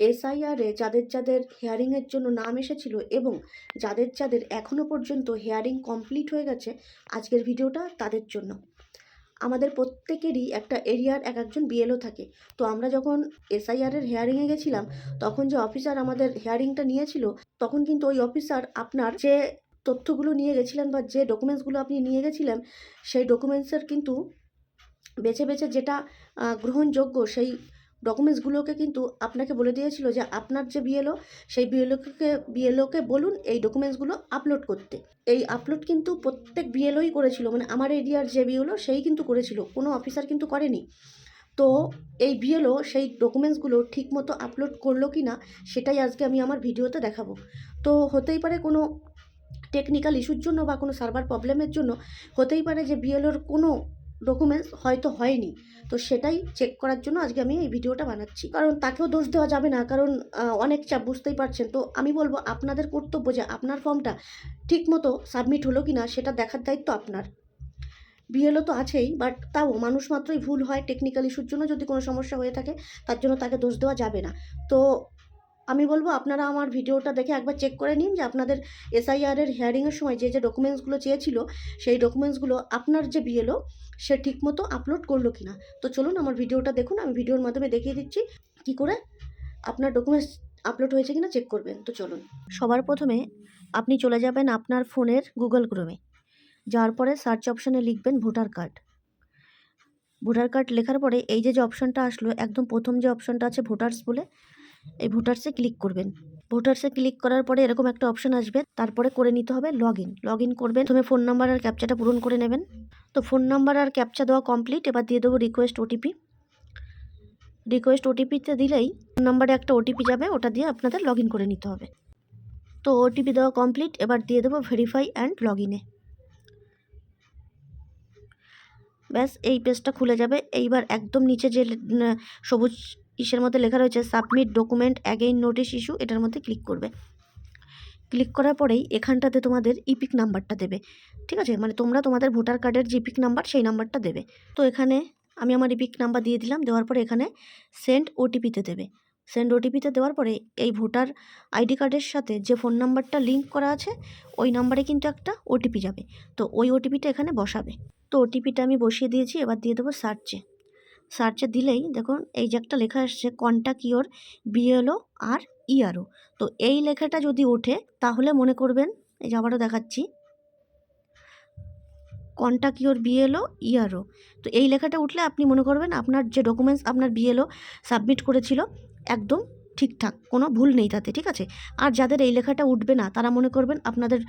এসআইআরে যাদের যাদের হেয়ারিংয়ের জন্য নাম এসেছিল এবং যাদের যাদের এখনও পর্যন্ত হেয়ারিং কমপ্লিট হয়ে গেছে, আজকের ভিডিওটা তাদের জন্য। আমাদের প্রত্যেকেরই একটা এরিয়ার এক একজন বিএলও থাকে। তো আমরা যখন এসআইআরের হেয়ারিংয়ে গেছিলাম, তখন যে অফিসার আমাদের হেয়ারিংটা নিয়েছিল, তখন কিন্তু ওই অফিসার আপনার যে তথ্যগুলো নিয়ে গেছিলেন বা যে ডকুমেন্টসগুলো আপনি নিয়ে গেছিলেন, সেই ডকুমেন্টসের কিন্তু বেছে বেছে যেটা গ্রহণযোগ্য সেই ডকুমেন্টসগুলোকে কিন্তু আপনাকে বলে দিয়েছিল যে আপনার যে বিএলও সেই বিএলওকে বিএলওকে বলুন এই ডকুমেন্টসগুলো আপলোড করতে। এই আপলোড কিন্তু প্রত্যেক বিএলওই করেছিল মানে আমার এরিয়ার যে বিএলও সেই কিন্তু করেছিল, কোনো অফিসার কিন্তু করেনি। তো এই বিএলও সেই ডকুমেন্টসগুলো ঠিকমতো আপলোড করল কি না সেটাই আজকে আমি আমার ভিডিওতে দেখাবো। তো হতেই পারে কোনো টেকনিক্যাল ইস্যুর জন্য বা কোনো সার্ভার প্রবলেমের জন্য, হতেই পারে যে বিএলওর কোনো ডকুমেন্টস হয়তো হয়নি। তো সেটাই চেক করার জন্য আজকে আমি এই ভিডিওটা বানাচ্ছি। কারণ তাকেও দোষ দেওয়া যাবে না, কারণ অনেক চাপ, বুঝতেই পারছেন। তো আমি বলব আপনাদের কর্তব্য যে আপনার ফর্মটা ঠিকমতো সাবমিট হলো কি না সেটা দেখার দায়িত্ব আপনার। বিএলও তো আছেই বাট তাও মানুষ মাত্রই ভুল হয় টেকনিক্যাল ইস্যুর জন্য যদি কোনো সমস্যা হয়ে থাকে, তার জন্য তাকে দোষ দেওয়া যাবে না। তো আমি বলব আপনারা আমার ভিডিওটা দেখে একবার চেক করে নিন যে আপনাদের এসআইআরের হিয়ারিংয়ের সময় যে যে ডকুমেন্টসগুলো চেয়েছিল, সেই ডকুমেন্টসগুলো আপনার যে বিএলও সে ঠিকমতো আপলোড করল কি না তো চলুন আমার ভিডিওটা দেখুন, আমি ভিডিওর মাধ্যমে দেখিয়ে দিচ্ছি কি করে আপনার ডকুমেন্টস আপলোড হয়েছে কিনা চেক করবেন। তো চলুন, সবার প্রথমে আপনি চলে যাবেন আপনার ফোনের গুগল ক্রোমে যাওয়ার পরে সার্চ অপশানে লিখবেন ভোটার কার্ড। ভোটার কার্ড লেখার পরে এই যে যে অপশানটা আসলো, একদম প্রথম যে অপশানটা আছে ভোটার্স বলে এই ভোটার্সে ক্লিক করবেন। ভোটার্সে ক্লিক করার পরে এরকম একটা অপশান আসবে। তারপরে করে নিতে হবে লগ ইন লগ ইন করবেন। প্রথমে ফোন নাম্বার আর ক্যাপচাটা পূরণ করে নেবেন। তো ফোন নাম্বার আর ক্যাপচা দেওয়া কমপ্লিট এবার দিয়ে দেবো রিকোয়েস্ট ওটিপি রিকোয়েস্ট ওটিপিতে দিলেই ফোন নাম্বারে একটা ওটিপি যাবে। ওটা দিয়ে আপনাদের লগ ইন করে নিতে হবে। তো ওটিপি দেওয়া কমপ্লিট এবার দিয়ে দেবো ভেরিফাই অ্যান্ড লগ ইনে ব্যাস, এই পেজটা খুলে যাবে। এইবার একদম নিচে যে সবুজ ইসের মধ্যে লেখা রয়েছে, submit document again notice issue. এটার মধ্যে ক্লিক করবে। ক্লিক করার পরেই এখানটাতে তোমাদের ইপিক নাম্বারটা দেবে। ঠিক আছে? মানে তোমরা তোমাদের ভোটার কার্ডের যে ইপিক নাম্বার, সেই নাম্বারটা দেবে। তো এখানে আমি আমার ইপিক নাম্বার দিয়ে দিলাম। দেওয়ার পরে এখানে সেন্ড ওটিপিতে দেবে। সেন্ড ওটিপিতে দেওয়ার পরে এই ভোটার আইডি কার্ডের সাথে যে ফোন নাম্বারটা লিঙ্ক করা আছে, ওই নাম্বারে কিন্তু একটা ওটিপি যাবে। তো ওই ওটিপিটা এখানে বসাবে। তো ওটিপিটা আমি বসিয়ে দিয়েছি। এবার দিয়ে দেবো সার্চে। সার্চে দিলেই দেখুন, এই যে একটা লেখা এসছে কন্ট্যাক্ট ইয়োর বিএলও আর ইআরও তো এই লেখাটা যদি ওঠে, তাহলে মনে করবেন, এই যে আবারও দেখাচ্ছি কন্ট্যাক্ট ইয়োর বিএলও ইআরও তো এই লেখাটা উঠলে আপনি মনে করবেন, আপনার যে ডকুমেন্টস আপনার বিএলও সাবমিট করেছিল, একদম ঠিকঠাক, কোনো ভুল নেই তাতে, ঠিক আছে? আর যাদের এই লেখাটা উঠবে না, তারা মনে করবেন আপনাদের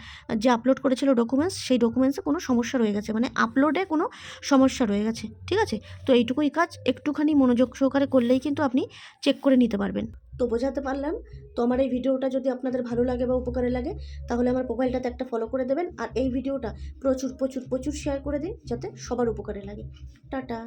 যে আপলোড করেছিল ডকুমেন্টস সেই ডকুমেন্টসে কোনো সমস্যা রয়ে গেছে মানে আপলোডে কোনো সমস্যা রয়ে গেছে, ঠিক আছে? তো এইটুকুই কাজ, একটুখানি মনোযোগ সহকারে করলেই কিন্তু আপনি চেক করে নিতে পারবেন। তো বোঝাতে পারলাম, তো আমার এই ভিডিওটা যদি আপনাদের ভালো লাগে বা উপকারে লাগে, তাহলে আমার মোবাইলটাতে একটা ফলো করে দেবেন, আর এই ভিডিওটা প্রচুর প্রচুর প্রচুর শেয়ার করে দিন, যাতে সবার উপকারে লাগে। টাটা!